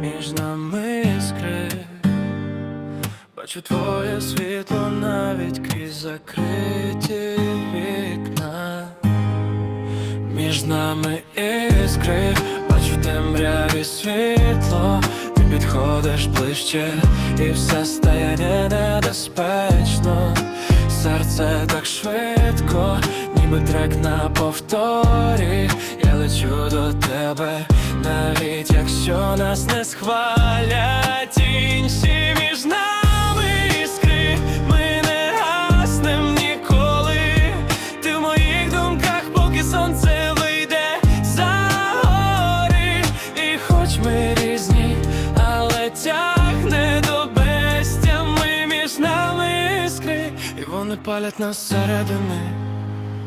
Між нами іскри. Бачу твоє світло навіть крізь закриті вікна. Між нами іскри, бачу темряві світло. Ти підходиш ближче і все стає Серце так швидко, ніби трек на повторі. Я лечу до тебе, навіть якщо нас не схвалять вони палять нас середини.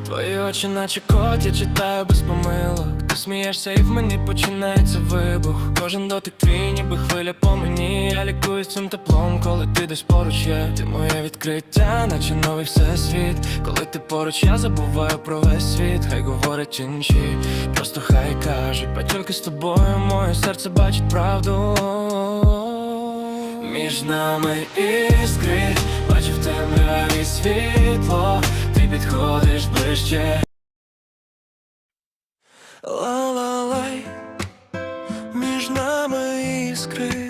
Твої очі, наче кот, я читаю без помилок. Ти смієшся, і в мені починається вибух. Кожен дотик твій, ніби хвиля по мені. Я лікуюсь цим теплом, коли ти десь поруч є. Ти моє відкриття, наче новий всесвіт. Коли ти поруч, я забуваю про весь світ. Хай говорять інші, просто хай кажуть. Бо тільки з тобою моє серце бачить правду. Між нами іскри, світло, ти підходиш ближче. Ла-ла-лай, між нами іскри